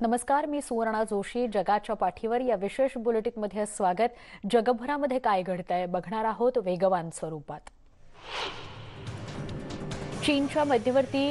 नमस्कार मी सुवर्णा जोशी. जगाच्या पाठीवर या विशेष बुलेटिनमध्ये स्वागत. जगभरामध्ये काय घडतंय बघणार आहोत वेगवान स्वरूपात. चीनच्या मध्यवर्ती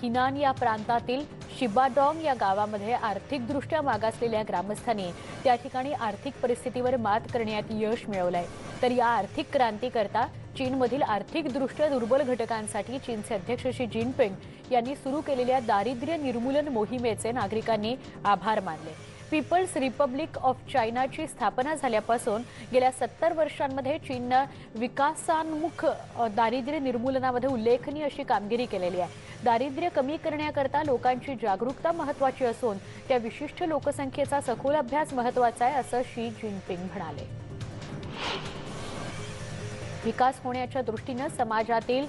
हिनान या प्रांतातील शिबाडॉंग या गावामध्ये आर्थिकदृष्ट्या मागासलेल्या ग्रामस्थांनी त्या ठिकाणी आर्थिक परिस्थितीवर मात करण्यात यश मिळवलंय. तर या आर्थिक क्रांतीकरता चीनमधील आर्थिकदृष्ट्या दुर्बल घटकांसाठी चीनचे अध्यक्ष शी जिनपिंग यांनी सुरू केलेल्या दारिद्र्य निर्मूलन मोहिमेचे नागरिकांनी आभार मानले. पीपल्स रिपब्लिक ऑफ चायनाची स्थापना झाल्यापासून गेल्या सत्तर वर्षांमध्ये चीननं विकासान्मुख दारिद्र्य निर्मूलनामध्ये उल्लेखनीय अशी कामगिरी केलेली आहे. दारिद्र्य कमी करण्याकरता लोकांची जागरूकता महत्वाची असून त्या विशिष्ट लोकसंख्येचा सखोल अभ्यास महत्त्वाचा आहे असं शी जिनपिंग म्हणाले. विकास होण्याच्या दृष्टीनं समाजातील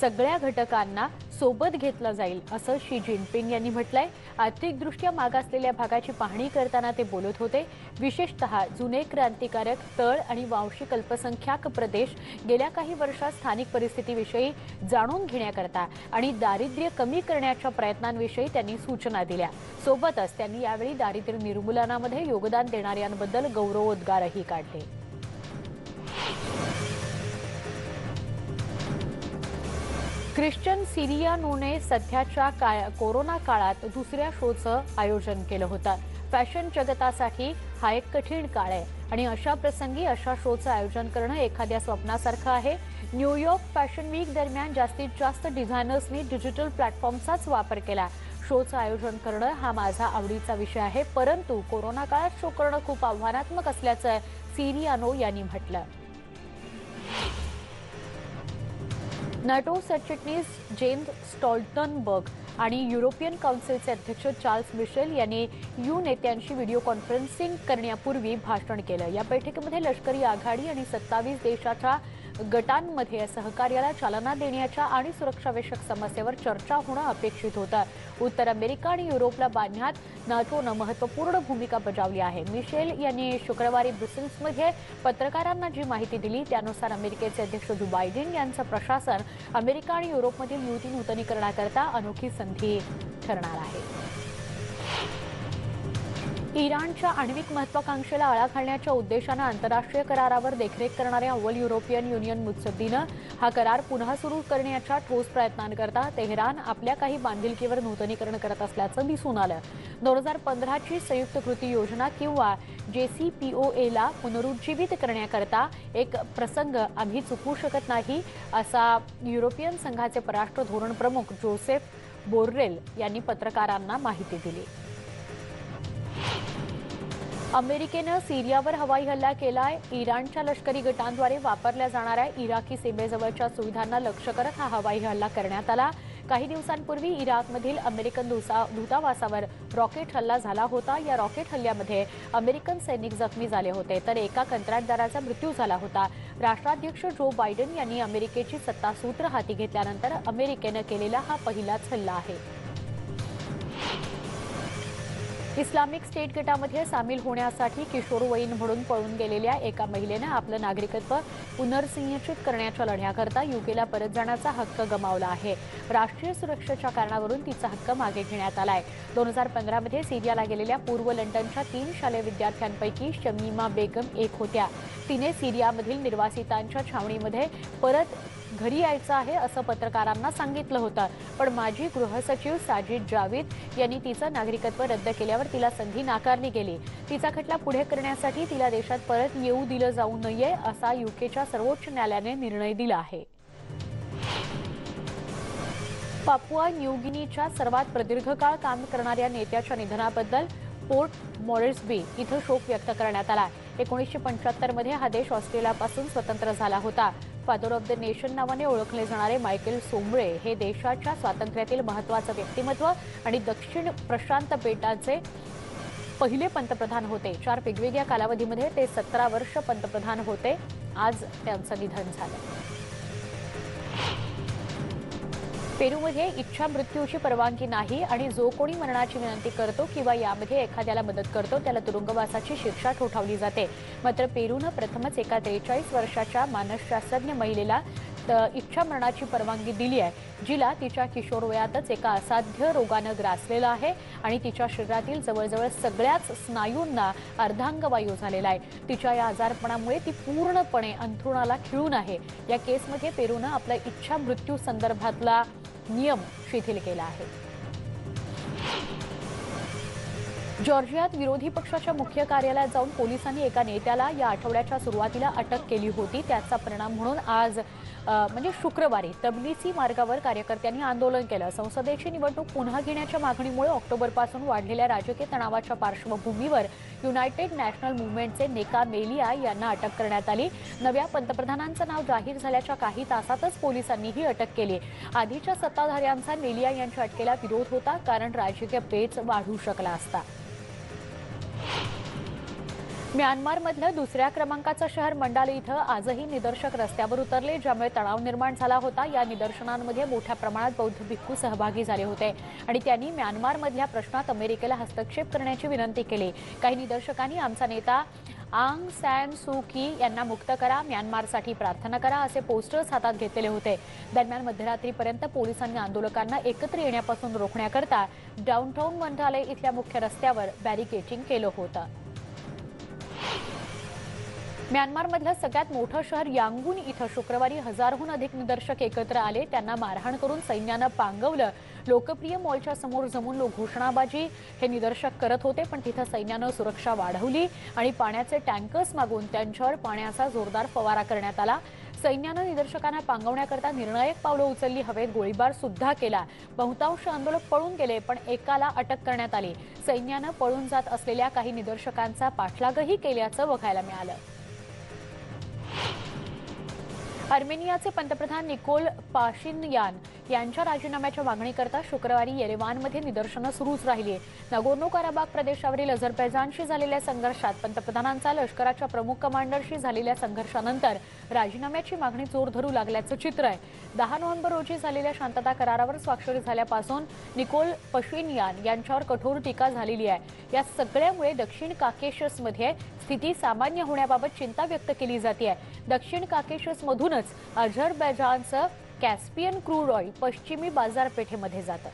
सगळ्या घटकांना सोबत घेतलं जाईल असं शी जिनपिंग यांनी म्हटलंय. आर्थिकदृष्ट्या मागासलेल्या भागाची पाहणी करताना ते बोलत होते. विशेषतः जुने क्रांतिकारक तळ आणि वांशिक अल्पसंख्याक प्रदेश गेल्या काही वर्षात स्थानिक परिस्थितीविषयी जाणून घेण्याकरता आणि दारिद्र्य कमी करण्याच्या प्रयत्नांविषयी त्यांनी सूचना दिल्या. सोबतच त्यांनी यावेळी दारिद्र्य निर्मूलनामध्ये योगदान देणाऱ्यांबद्दल गौरवोद्गारही काढले. ख्रिश्चन सिरियानोने सध्याच्या काळा कोरोना काळात दुसऱ्या शोचं आयोजन केलं होतं. फॅशन जगतासाठी हा एक कठीण काळ आहे आणि अशा प्रसंगी अशा शोचं आयोजन करणं एखाद्या स्वप्नासारखं आहे. न्यूयॉर्क फॅशन वीक दरम्यान जास्तीत जास्त डिझायनर्सनी डिजिटल प्लॅटफॉर्मचाच वापर केला. शोचं आयोजन करणं हा माझा आवडीचा विषय आहे परंतु कोरोना काळात शो करणं खूप आव्हानात्मक असल्याचं सिरियानो यांनी म्हटलं. नाटो सरचिटणीस जेम्स स्टॉल्टनबर्ग आणि युरोपियन काउन्सिलचे अध्यक्ष चार्ल्स मिशेल यांनी यू नेत्यांशी व्हिडिओ कॉन्फरन्सिंग करण्यापूर्वी भाषण केलं. या बैठकीमध्ये लष्करी आघाडी आणि सत्तावीस देशाच्या गटांमध्ये सहकार्याला चालना देण्याच्या आणि सुरक्षाविषयक समस्येवर चर्चा होणं अपेक्षित होतं. उत्तर अमेरिका आणि युरोपला बांधण्यात नाटोनं महत्त्वपूर्ण भूमिका बजावली आहे. मिशेल यांनी शुक्रवारी ब्रुसेल्समध्ये पत्रकारांना जी माहिती दिली त्यानुसार अमेरिकेचे अध्यक्ष जो बायडेन यांचं प्रशासन अमेरिका आणि युरोपमधील युती नूतनीकरणाकरता अनोखी संधी ठरणार आहे. इराणच्या आण्विक महत्वाकांक्षेला आळा घालण्याच्या उद्देशानं आंतरराष्ट्रीय करारावर देखरेख करणाऱ्या अव्वल युरोपियन युनियन मुत्सद्दीनं हा करार पुन्हा सुरू करण्याच्या ठोस प्रयत्नांकरता तेहरान आपल्या काही बांधिलकीवर नूतनीकरण करत असल्याचं दिसून आलं. दोन हजार पंधराची संयुक्त कृती योजना किंवा जेसीपीओएला पुनरुज्जीवित करण्याकरता एक प्रसंग आम्ही चुकवू शकत नाही असा युरोपियन संघाचे परराष्ट्र धोरण प्रमुख जोसेफ बोर्रेल यांनी पत्रकारांना माहिती दिली. अमेरिकेनं सिरियावर हवाई हल्ला केलाय. इराणच्या लष्करी गटांद्वारे वापरल्या जाणाऱ्या इराकी सीमेजवळच्या सुविधांना लक्ष करत हा हवाई हल्ला करण्यात आला. काही दिवसांपूर्वी इराकमधील अमेरिकन दूतावासावर रॉकेट हल्ला झाला होता. या रॉकेट हल्ल्यामध्ये अमेरिकन सैनिक जखमी झाले होते तर एका कंत्राटदाराचा मृत्यू झाला होता. राष्ट्राध्यक्ष जो बायडन यांनी अमेरिकेची सत्तासूत्र हाती घेतल्यानंतर अमेरिकेनं केलेला हा पहिलाच हल्ला आहे. इस्लामिक स्टेट गटामध्ये सामील होण्यासाठी किशोरवयीन म्हणून पळून गेलेल्या एका महिलेनं आपलं नागरिकत्व पुनर्संयोजित करण्याच्या लढ्याकरता युकेला परत जाण्याचा हक्क गमावला आहे. राष्ट्रीय सुरक्षेच्या कारणावरून तिचा हक्क मागे घेण्यात आलाय. दोन हजार पंधरामध्ये सिरियाला गेलेल्या पूर्व लंडनच्या तीन शालेय विद्यार्थ्यांपैकी शमीमा बेगम एक होत्या. तिने सिरियामधील निर्वासितांच्या छावणीमध्ये परत घरी यायचं आहे असं पत्रकारांना सांगितलं होतं. पण माजी गृहसचिव साजिद जावीद यांनी तिचं नागरिकत्व रद्द केल्यावर तिला संधी नाकारली गेली. तिचा खटला पुढे करण्यासाठी तिला देशात परत येऊ दिलं जाऊ नये असा युकेच्या सर्वोच्च न्यायालयाने निर्णय दिला आहे. पापुआ न्यूगिनीच्या सर्वात प्रदीर्घ काळ काम करणाऱ्या नेत्याच्या निधनाबद्दल पोर्ट मॉरिसबी इथं शोक व्यक्त करण्यात आला आहे. एकोणीसशे पंच्याहत्तरमध्ये हा देश ऑस्ट्रेलियापासून स्वतंत्र झाला होता. फादर ऑफ द नेशन नावाने ओळखले जाणारे मायकेल सोमळे हे देशाच्या स्वातंत्र्यातील महत्वाचं व्यक्तिमत्व आणि दक्षिण प्रशांत बेटाचे पहिले पंतप्रधान होते. चार वेगवेगळ्या कालावधीमध्ये ते सतरा वर्ष पंतप्रधान होते. आज त्यांचं निधन झालं. पेरूमध्ये इच्छा मृत्यूची परवानगी नाही आणि जो कोणी मरणाची विनंती करतो किंवा यामध्ये एखाद्याला मदत करतो त्याला तुरुंगवासाची शिक्षा ठोठावली जाते. मात्र पेरूनं प्रथमच एका त्रेचाळीस वर्षाच्या मानसशास्त्रज्ञ महिलेला त- इच्छा मरणाची परवानगी दिली आहे जिला तिच्या किशोरवयातच एका असाध्य रोगानं ग्रासलेलं आहे आणि तिच्या शरीरातील जवळजवळ सगळ्याच स्नायूंना अर्धांगवायू झालेला आहे. तिच्या या आजारपणामुळे ती पूर्णपणे अंथरुणाला खिळून आहे. या केसमध्ये पेरूनं आपला इच्छा मृत्यू संदर्भातला नियम शिथिल केला आहे. जॉर्जियात विरोधी पक्षाच्या मुख्य कार्यालयात जाऊन पोलिसांनी एका नेत्याला या आठवड्याच्या सुरुवातीला अटक केली होती त्याचा परिणाम म्हणून आज म्हणजे शुक्रवारी तबलिसी मार्गावर कार्यकर्त्यांनी आंदोलन केलं. संसदेची निवडणूक पुन्हा घेण्याच्या मागणीमुळे ऑक्टोबरपासून वाढलेल्या राजकीय तणावाच्या पार्श्वभूमीवर युनायटेड नॅशनल मुवमेंटचे नेका मेलिया यांना अटक करण्यात आली. नव्या पंतप्रधानांचं नाव जाहीर झाल्याच्या काही तासातच पोलिसांनी ही अटक केली. आधीच्या सत्ताधाऱ्यांचा मेलिया यांच्या अटकेला विरोध होता कारण राजकीय पेच वाढू शकला असता. म्यानमारमधलं दुसऱ्या क्रमांकाचं शहर मंडाले इथं आजही निदर्शक रस्त्यावर उतरले ज्यामुळे तणाव निर्माण झाला होता. या निदर्शनांमध्ये मोठ्या प्रमाणात बौद्ध भिक्खू सहभागी झाले होते आणि त्यांनी म्यानमारमधल्या प्रश्नात अमेरिकेला हस्तक्षेप करण्याची विनंती केली. काही निदर्शकांनी आमचा नेता आंग सॅन सू की यांना मुक्त करा म्यानमारसाठी प्रार्थना करा असे पोस्टर्स हातात घेतलेले होते. दरम्यान मध्यरात्रीपर्यंत पोलिसांनी आंदोलकांना एकत्र येण्यापासून रोखण्याकरता डाऊनटाऊन मंत्रालय इथल्या मुख्य रस्त्यावर बॅरिकेटिंग केलं होतं. म्यानमारमधलं सगळ्यात मोठं शहर यांगून इथं शुक्रवारी हजारहून अधिक निदर्शक एकत्र आले. त्यांना मारहाण करून सैन्यानं पांगवलं. लोकप्रिय मॉलच्या समोर जमून लोक घोषणाबाजी. हे निदर्शक करत होते पण तिथं सैन्यानं सुरक्षा वाढवली आणि पाण्याचे टँकर्स मागून त्यांच्यावर पाण्याचा जोरदार फवारा करण्यात आला. सैन्यानं निदर्शकांना पांगवण्याकरता निर्णायक पावलं उचलली. हवेत गोळीबार सुद्धा केला. बहुतांश आंदोलक पळून गेले पण एकाला अटक करण्यात आली. सैन्यानं पळून जात असलेल्या काही निदर्शकांचा पाठलागही केल्याचं बघायला मिळालं. अर्मेनियाचे पंतप्रधान निकोल पाशिनयान यांच्या राजीनाम्याच्या मागणीकरता शुक्रवारी येरेवानमध्ये निदर्शनं सुरूच राहिली नगोर्नो काराबाग प्रदेशावरील अझरबैजानशी झालेल्या संघर्षात पंतप्रधानांचा लष्कराच्या प्रमुख कमांडरशी झालेल्या संघर्षानंतर राजीनाम्याची मागणी जोर धरू लागल्याचं चित्र आहे. दहा नोव्हेंबर रोजी झालेल्या शांतता करारावर स्वाक्षरी झाल्यापासून निकोल पशिनयान यांच्यावर कठोर टीका झालेली आहे. या सगळ्यामुळे दक्षिण काकेशसमध्ये स्थिती सामान्य होण्याबाबत चिंता व्यक्त केली जाते आहे दक्षिण काकेशसमधूनच अझरबैजानचं कॅस्पियन क्रूड ऑइल पश्चिमी बाजारपेठेमध्ये जातं.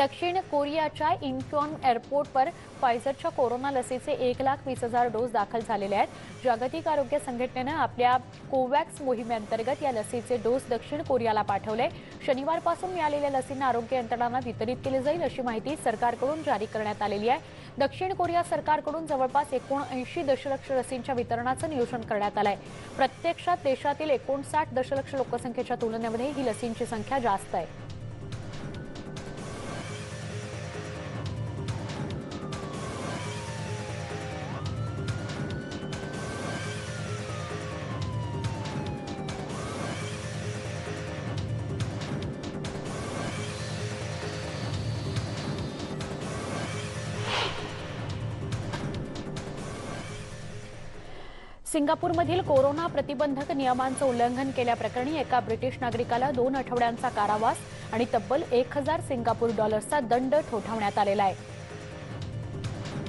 दक्षिण कोरियाच्या इंचॉन एअरपोर्टवर फायझरच्या कोरोना लसीचे एक लाख वीस हजार डोस दाखल झालेले आहेत. जागतिक आरोग्य संघटनेनं आपल्या कोवॅक्स मोहिमेअंतर्गत या लसीचे डोस दक्षिण कोरियाला पाठवले. शनिवारपासून मिळालेल्या लसींना आरोग्य यंत्रणांना वितरित केली जाईल अशी माहिती सरकारकडून जारी करण्यात आलेली आहे. दक्षिण कोरिया सरकारकडून जवळपास एकोणऐंशी दशलक्ष लसींच्या वितरणाचं नियोजन करण्यात आलं आहे प्रत्यक्षात देशातील एकोणसाठ दशलक्ष लोकसंख्येच्या तुलनेमध्ये ही लसींची संख्या जास्त आहे. सिंगापूरमधील कोरोना प्रतिबंधक नियमांचं उल्लंघन केल्याप्रकरणी एका ब्रिटिश नागरिकाला दोन आठवड्यांचा कारावास आणि तब्बल एक हजार सिंगापूर डॉलर्सचा दंड ठोठावण्यात आलेला आहे.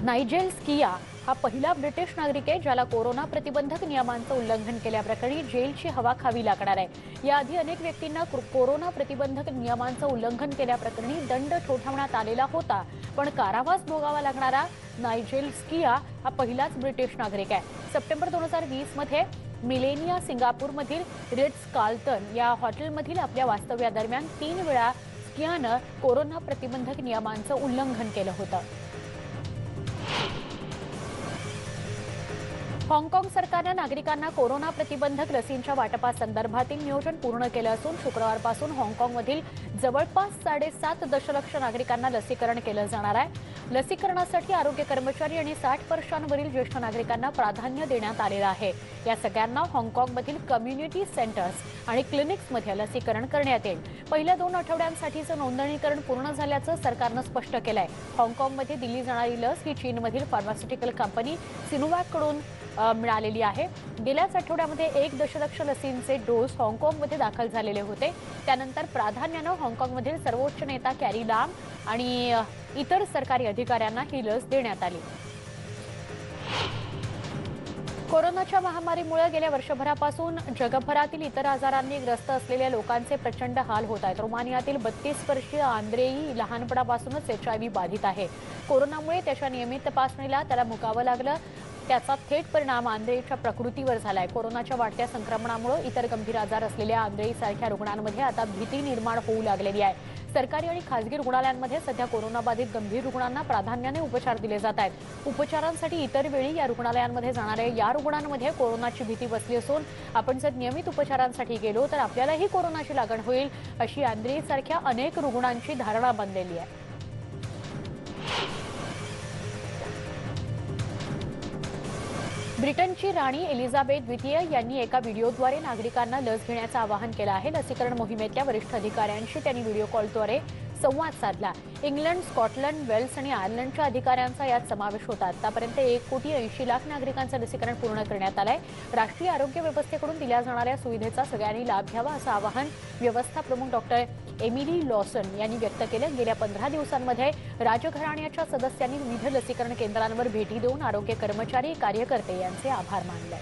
नायजेल स्किया हा पहिला ब्रिटिश नागरिक आहे ज्याला कोरोना प्रतिबंधक नियमांचं उल्लंघन केल्याप्रकरणी जेलची हवा खावी लागणार आहे. याआधी अनेक व्यक्तींना कोरोना प्रतिबंधक नियमांचं उल्लंघन केल्याप्रकरणी दंड ठोठावण्यात आलेला होता पण कारावास भोगावा लागणारा नायजेल स्किया हा पहिलाच ब्रिटिश नागरिक आहे. सप्टेंबर दोन हजार वीसमध्ये मिलेनिया सिंगापूरमधील रिट्स कार्ल्टन या हॉटेलमधील आपल्या वास्तव्यादरम्यान तीन वेळा स्कियानं कोरोना प्रतिबंधक नियमांचं उल्लंघन केलं होतं. हाँगकाँग सरकारनं नागरिकांना कोरोना प्रतिबंधक लसींच्या वाटपासंदर्भातील नियोजन पूर्ण केलं असून शुक्रवारपासून हाँगकाँगमधील जवळपास साडेसात दशलक्ष नागरिकांना लसीकरण केलं जाणार आहे. लसीकरणासाठी आरोग्य कर्मचारी आणि साठ वर्षांवरील ज्येष्ठ नागरिकांना प्राधान्य देण्यात आलेलं आहे. या सगळ्यांना हाँगकाँगमधील कम्युनिटी सेंटर्स आणि क्लिनिक्समध्ये लसीकरण करण्यात येईल. पहिल्या दोन आठवड्यांसाठीचं नोंदणीकरण पूर्ण झाल्याचं सरकारनं स्पष्ट केलं आहे हाँगकाँगमध्ये दिली जाणारी लस ही चीनमधील फार्मास्युटिकल कंपनी सिनोवॅककडून मिळालेली आहे. गेल्याच आठवड्यामध्ये एक दशलक्ष लसींचे डोस हाँगकाँगमध्ये दाखल झालेले होते. त्यानंतर प्राधान्यानं हाँगकाँगमधील सर्वोच्च नेता कॅरी लाम आणि इतर सरकारी अधिकाऱ्यांना ही लस देण्यात आली. कोरोनाच्या महामारीमुळे गेल्या वर्षभरापासून जगभरातील इतर आजारांनी ग्रस्त असलेल्या लोकांचे प्रचंड हाल होत आहेत. रोमानियातील बत्तीस वर्षीय आंद्रेई लहानपणापासूनच एच आय व्ही बाधित आहे. कोरोनामुळे त्याच्या नियमित तपासणीला त्याला मुकावं लागलं. त्याचा थेट परिणाम आंधळीच्या प्रकृतीवर झालाय. कोरोनाच्या वाढत्या संक्रमणामुळे इतर गंभीर आजार असलेल्या आंधळीसारख्या रुग्णांमध्ये आता भीती निर्माण होऊ लागलेली आहे. सरकारी आणि खासगी रुग्णालयांमध्ये सध्या कोरोनाबाधित गंभीर रुग्णांना प्राधान्याने उपचार दिले जात आहेत. उपचारांसाठी इतर वेळी या रुग्णालयांमध्ये जाणाऱ्या या रुग्णांमध्ये कोरोनाची भीती बसली असून आपण जर नियमित उपचारांसाठी गेलो तर आपल्यालाही कोरोनाची लागण होईल अशी आंद्रेईसारख्या अनेक रुग्णांची धारणा बनलेली आहे. ब्रिटनची राणी एलिझाबेथ द्वितीय यांनी एका व्हिडिओद्वारे नागरिकांना लस घेण्याचं आवाहन केलं आहे. लसीकरण मोहिमेतल्या वरिष्ठ अधिकाऱ्यांशी त्यांनी व्हिडिओ कॉलद्वारे संवाद साधला. इंग्लंड स्कॉटलंड वेल्स आणि आयर्लंडच्या अधिकाऱ्यांचा यात समावेश होता. आतापर्यंत एक कोटी ऐंशी लाख नागरिकांचं लसीकरण पूर्ण करण्यात आलंय. राष्ट्रीय आरोग्य व्यवस्थेकडून दिल्या जाणाऱ्या सुविधेचा सगळ्यांनी लाभ घ्यावा असं आवाहन व्यवस्था प्रमुख डॉक्टर एमिली लॉसन यांनी व्यक्त केलं. गेल्या पंधरा दिवसांमध्ये राजघराण्याच्या सदस्यांनी विविध लसीकरण केंद्रांवर भेटी देऊन आरोग्य कर्मचारी कार्यकर्ते यांचे आभार मानले.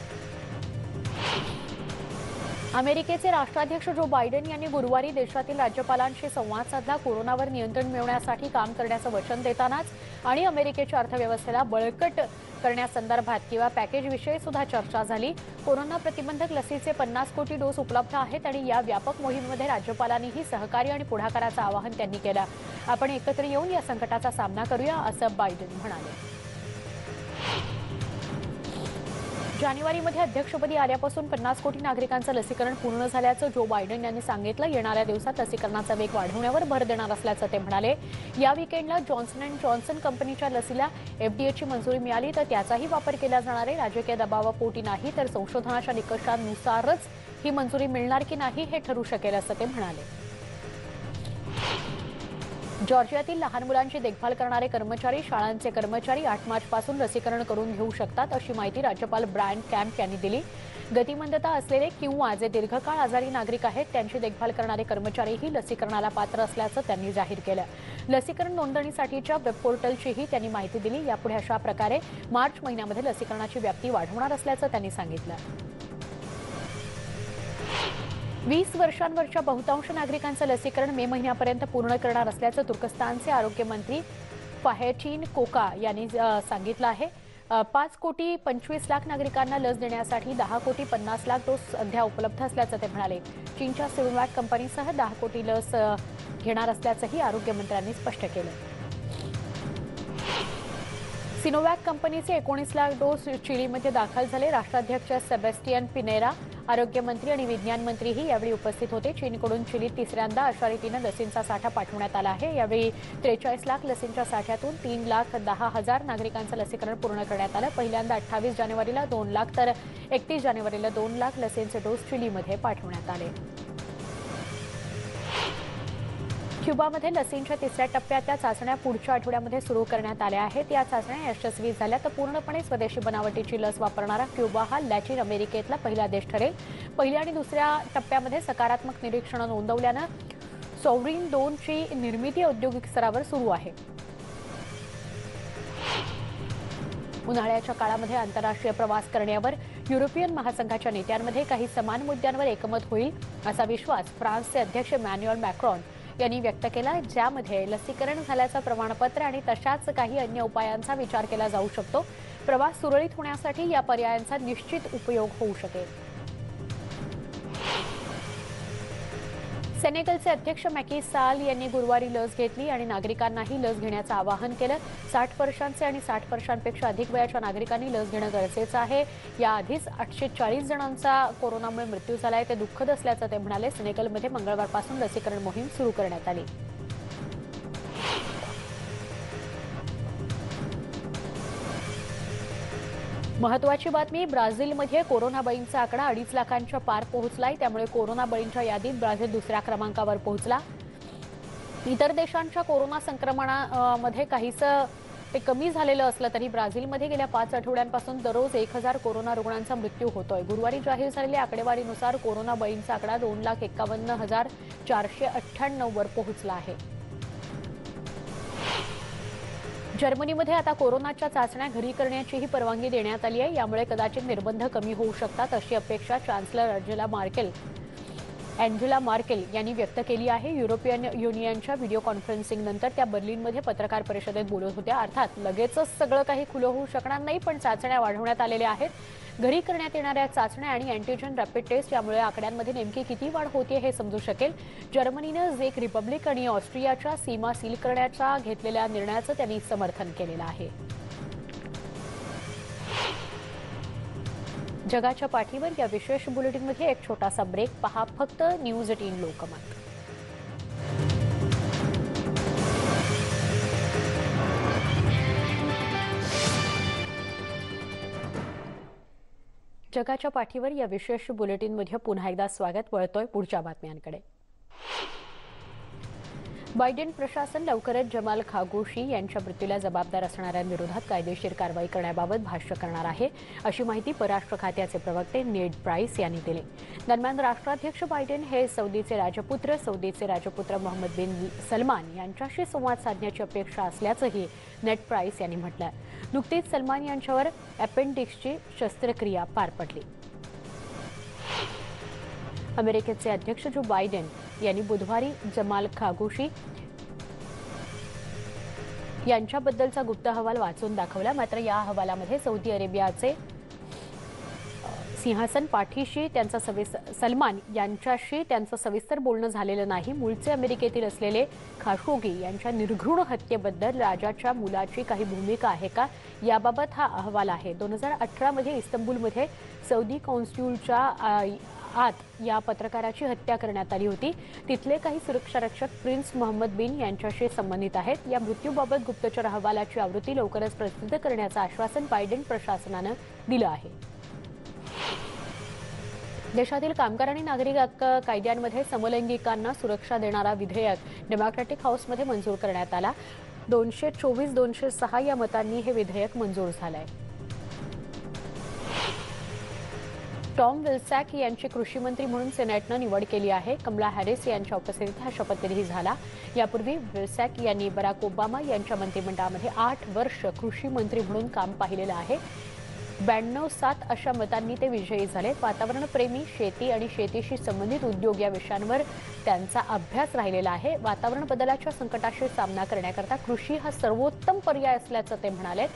अमेरिकेचे राष्ट्राध्यक्ष जो बायडेन यांनी गुरुवारी देशातील राज्यपालांशी संवाद साधला कोरोनावर नियंत्रण मिळवण्यासाठी काम करण्याचं वचन देतानाच आणि अमेरिकेच्या अर्थव्यवस्थेला बळकट करण्यासंदर्भात किंवा पॅकेजविषयी सुद्धा चर्चा झाली. कोरोना प्रतिबंधक लसीचे पन्नास कोटी डोस उपलब्ध आहेत आणि या व्यापक मोहिमेमध्ये राज्यपालांनीही सहकार्य आणि पुढाकाराचं आवाहन त्यांनी केलं. आपण एकत्र येऊन या संकटाचा सामना करूया असं बायडेन म्हणाले. जानेवारीमध्ये अध्यक्षपदी आल्यापासून पन्नास कोटी नागरिकांचं लसीकरण पूर्ण झाल्याचं जो बायडन यांनी सांगितलं येणाऱ्या दिवसात लसीकरणाचा वेग वाढवण्यावर भर देणार असल्याचं ते म्हणाले. या विकेंडला जॉन्सन अँड जॉन्सन कंपनीच्या लसीला एफडीएची मंजुरी मिळाली तर त्याचाही वापर केला जाणार आहे. राजकीय दबावापोटी नाही तर संशोधनाच्या निकषांनुसारच ही मंजुरी मिळणार की नाही हे ठरू शकेल असं ते म्हणाले. जॉर्जियातील लहान मुलांची देखभाल करणारे कर्मचारी शाळांचे कर्मचारी आठ मार्चपासून लसीकरण करून घेऊ शकतात अशी माहिती राज्यपाल ब्रायन कॅम्प यांनी दिली. गतिमंदता असलेले किंवा जे दीर्घकाळ आजारी नागरिक आहेत त्यांची देखभाल करणारे कर्मचारीही लसीकरणाला पात्र असल्याचं त्यांनी जाहीर केलं. लसीकरण नोंदणीसाठीच्या वेबपोर्टलचीही त्यांनी माहिती दिली. यापुढे अशा प्रकारे मार्च महिन्यामध्ये लसीकरणाची व्याप्ती वाढवणार असल्याचं त्यांनी सांगितलं. वीस वर्षांवरच्या बहुतांश नागरिकांचं लसीकरण मे महिन्यापर्यंत पूर्ण करणार असल्याचं तुर्कस्तानचे आरोग्यमंत्री फाहेचीन कोका यांनी सांगितलं आहे. पाच कोटी पंचवीस लाख नागरिकांना लस देण्यासाठी दहा कोटी पन्नास लाख डोस सध्या उपलब्ध असल्याचं ते म्हणाले. चीनच्या सिरोवॅक कंपनीसह दहा कोटी लस घेणार असल्याचंही आरोग्यमंत्र्यांनी स्पष्ट केलं. सिनोवॅक कंपनीचे एकोणीस लाख डोस चिलीमध्ये दाखल झाले. राष्ट्राध्यक्ष सेबेस्टियन पिनेरा आरोग्यमंत्री आणि विज्ञान मंत्रीही यावेळी उपस्थित होते. चीनकडून चिलीत तिसऱ्यांदा अशा रीतीनं लसींचा साठा पाठवण्यात आला आहे. यावेळी त्रेचाळीस लाख लसींच्या साठ्यातून तीन लाख दहा हजार नागरिकांचं लसीकरण पूर्ण करण्यात आलं. पहिल्यांदा अठ्ठावीस जानेवारीला दोन लाख तर एकतीस जानेवारीला दोन लाख लसींचे डोस चिलीमध्ये पाठवण्यात आले. क्युबामध्ये लसींच्या तिसऱ्या टप्प्यातल्या चाचण्या पुढच्या आठवड्यामध्ये सुरू करण्यात आल्या आहेत. या चाचण्या यशस्वी झाल्या तर पूर्णपणे स्वदेशी बनावटीची लस वापरणारा क्युबा हा लॅटिन अमेरिकेतला पहिला देश ठरेल. पहिल्या आणि दुसऱ्या टप्प्यामध्ये सकारात्मक निरीक्षणं नोंदवल्यानं सौरीन दोनची निर्मिती औद्योगिक स्तरावर सुरू आहे. उन्हाळ्याच्या काळामध्ये आंतरराष्ट्रीय प्रवास करण्यावर युरोपियन महासंघाच्या नेत्यांमध्ये काही समान मुद्द्यांवर एकमत होईल असा विश्वास फ्रान्सचे अध्यक्ष मॅन्युअल मॅक्रॉन यांनी व्यक्त केला ज्यामध्ये लसीकरण झाल्याचं प्रमाणपत्र आणि तशाच काही अन्य उपायांचा विचार केला जाऊ शकतो. प्रवास सुरळीत होण्यासाठी या पर्यायांचा निश्चित उपयोग होऊ शकेल. सेनेगलचे अध्यक्ष मॅकी साल यांनी गुरुवारी लस घेतली आणि नागरिकांनाही लस घेण्याचं आवाहन केलं. साठ वर्षांचे आणि साठ वर्षांपेक्षा अधिक वयाच्या नागरिकांनी लस घेणं गरजेचं आहे. याआधीच आठशे चाळीस जणांचा कोरोनामुळे मृत्यू झालाय. ते दुःखद असल्याचं ते म्हणाले. सेनेगलमध्ये मंगळवारपासून लसीकरण मोहीम सुरू करण्यात आली. महत्वाची बातमी ब्राझीलमध्ये कोरोना बळींचा आकडा अडीच लाखांच्या पार पोहोचलाय. त्यामुळे कोरोना बळींच्या यादीत ब्राझील दुसऱ्या क्रमांकावर पोहोचला. इतर देशांच्या कोरोना संक्रमणामध्ये काहीसं ते कमी झालेलं असलं तरी ब्राझीलमध्ये गेल्या पाच आठवड्यांपासून दररोज एक हजार कोरोना रुग्णांचा मृत्यू होतोय. गुरुवारी जाहीर झालेल्या आकडेवारीनुसार कोरोना बळींचा आकडा दोन लाख एकावन्न हजार चारशे अठ्ठ्याण्णववर पोहोचला आहे. जर्मनीमध्ये आता कोरोनाच्या चाचण्या घरी करण्याचीही परवानगी देण्यात आली आहे. यामुळे कदाचित निर्बंध कमी होऊ शकतात अशी अपेक्षा chancellor Angela Merkel. Angela Merkel यांनी व्यक्त केली आहे. युरोपियन युनियनच्या व्हिडिओ कॉन्फरन्सिंग नंतर त्या बर्लिनमध्ये पत्रकार परिषदेत बोलत होत्या. अर्थात लगेचच सगळं काही खुलं होऊ शकणार नाही पण चाचण्या वाढवण्यात आलेल्या आहेत. घरी करण्यात येणाऱ्या चाचण्या आणि अँटीजन रॅपिड टेस्ट यामुळे आकड्यांमध्ये नेमकी किती वाढ होते हे समजू शकेल. जर्मनीनं झेक रिपब्लिक आणि ऑस्ट्रियाच्या सीमा सील करण्याच्या घेतलेल्या निर्णयाचं त्यांनी समर्थन केलेलं आहे. जगाच्या पाठीवर या विशेष बुलेटिनमध्ये एक छोटासा ब्रेक पहा फक्त न्यूज एटीन लोकमत. जगाच्या पाठीवर या विशेष बुलेटिनमध्ये पुन्हा एकदा स्वागत. वळतोय पुढच्या बातम्यांकडे. बायडेन प्रशासन लवकरच जमाल खागोशी यांच्या मृत्यूला जबाबदार असणाऱ्यांविरोधात कायदेशीर कारवाई करण्याबाबत भाष्य करणार आहे अशी माहिती परराष्ट्र खात्याचे प्रवक्ते नेड प्राईस यांनी दिली. दरम्यान राष्ट्राध्यक्ष बायडेन हे सौदीचे राजपुत्र सौदीचे राजपुत्र मोहम्मद बिन सलमान यांच्याशी संवाद साधण्याची अपेक्षा असल्याचंही नेट प्राईस यांनी म्हटलं नुकतीच सलमान यांच्यावर अपेंडिक्सची शस्त्रक्रिया पार पडली. अमेरिकेचे अध्यक्ष जो बायडेन यांनी बुधवारी जमाल खागोशी यांच्याबद्दलचा गुप्त अहवाल वाचून दाखवला. मात्र या अहवालामध्ये सौदी अरेबियाचे सिंहासन पाठीशी त्यांचा सविस्तर सलमान यांच्याशी त्यांचं सविस्तर बोलणं झालेलं नाही. मूळचे अमेरिकेतील असलेले खाशोगी यांच्या निर्घृण हत्येबद्दल राजाच्या मुलाची काही भूमिका आहे का? याबाबत हा अहवाल आहे. दोन हजार अठरामध्ये इस्तंबूलमध्ये सौदी कॉन्स्ट्यूलच्या आत या पत्रकाराची हत्या करण्यात आली होती. तिथले काही सुरक्षारक्षक प्रिन्स मोहम्मद बिन यांच्याशी संबंधित आहेत. या मृत्यूबाबत गुप्तचर अहवालाची आवृत्ती लवकरच प्रसिद्ध करण्याचं आश्वासन बायडेन प्रशासनानं दिलं आहे. देशातील कामगार आणि नागरिक हक्क कायद्यांमध्ये समलैंगिकांना सुरक्षा देणारा विधेयक डेमोक्रॅटिक हाऊसमध्ये मंजूर करण्यात आला. दोनशे चोवीस दोनशे सहा या मतांनी हे विधेयक मंजूर झालंय. टॉम विल्सॅक यांची कृषी मंत्री म्हणून सिनेटनं निवड केली आहे. कमला हॅरिस यांच्या उपस्थितीत हा शपथविधी झाला. यापूर्वी विल्सॅक यांनी बराक ओबामा यांच्या मंत्रिमंडळामध्ये आठ वर्ष कृषी मंत्री म्हणून काम पाहिलेलं आहे. ब्याण्णव सात अशा मतांनी ते विजयी झाले वातावरणप्रेमी शेती आणि शेतीशी संबंधित उद्योग या विषयांवर त्यांचा अभ्यास राहिलेला आहे. वातावरण बदलाच्या संकटाशी सामना करण्याकरता कृषी हा सर्वोत्तम पर्याय असल्याचं ते म्हणाले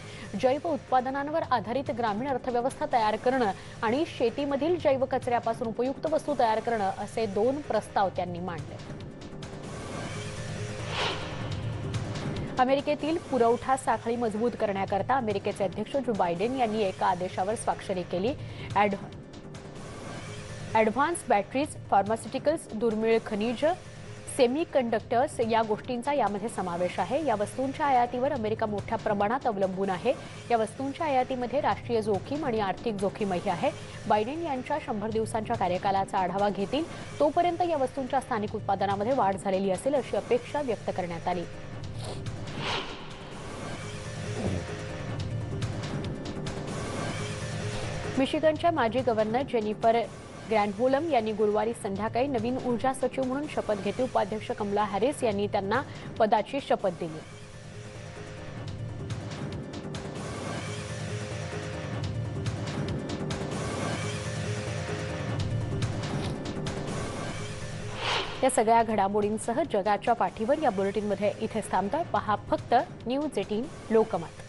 जैव उत्पादनांवर आधारित ग्रामीण अर्थव्यवस्था तयार करणं आणि शेतीमधील जैव कचऱ्यापासून उपयुक्त वस्तू तयार करणं असे दोन प्रस्ताव त्यांनी मांडले अमेरिकेतील पुरवठा साखळी मजबूत करण्याकरता अमेरिकेचे अध्यक्ष जो बायडेन यांनी एका आदेशावर स्वाक्षरी केली. ॲड ॲडव्हान्स बॅटरीज फार्मास्युटिकल्स दुर्मिळ खनिज सेमी कंडक्टर्स या गोष्टींचा यामध्ये समावेश आहे. या वस्तूंच्या आयातीवर अमेरिका मोठ्या प्रमाणात अवलंबून आहे. या वस्तूंच्या आयातीमध्ये राष्ट्रीय जोखीम आणि आर्थिक जोखीमही आहे. बायडेन यांच्या शंभर दिवसांच्या कार्यकालाचा आढावा घेतील. तोपर्यंत या वस्तूंच्या स्थानिक उत्पादनामध्ये वाढ झालेली असेल अशी अपेक्षा व्यक्त करण्यात आली. मिशिगनच्या माजी गव्हर्नर जेनिफर ग्रँडहोलम यांनी गुरुवारी संध्याकाळी नवीन ऊर्जा सचिव म्हणून शपथ घेतली. उपाध्यक्ष कमला हॅरिस यांनी त्यांना पदाची शपथ दिली. या सगळ्या घडामोडींसह जगाच्या पाठीवर या बुलेटिनमध्ये इथे थांबतोय. पहा फक्त न्यूज एटीन लोकमत.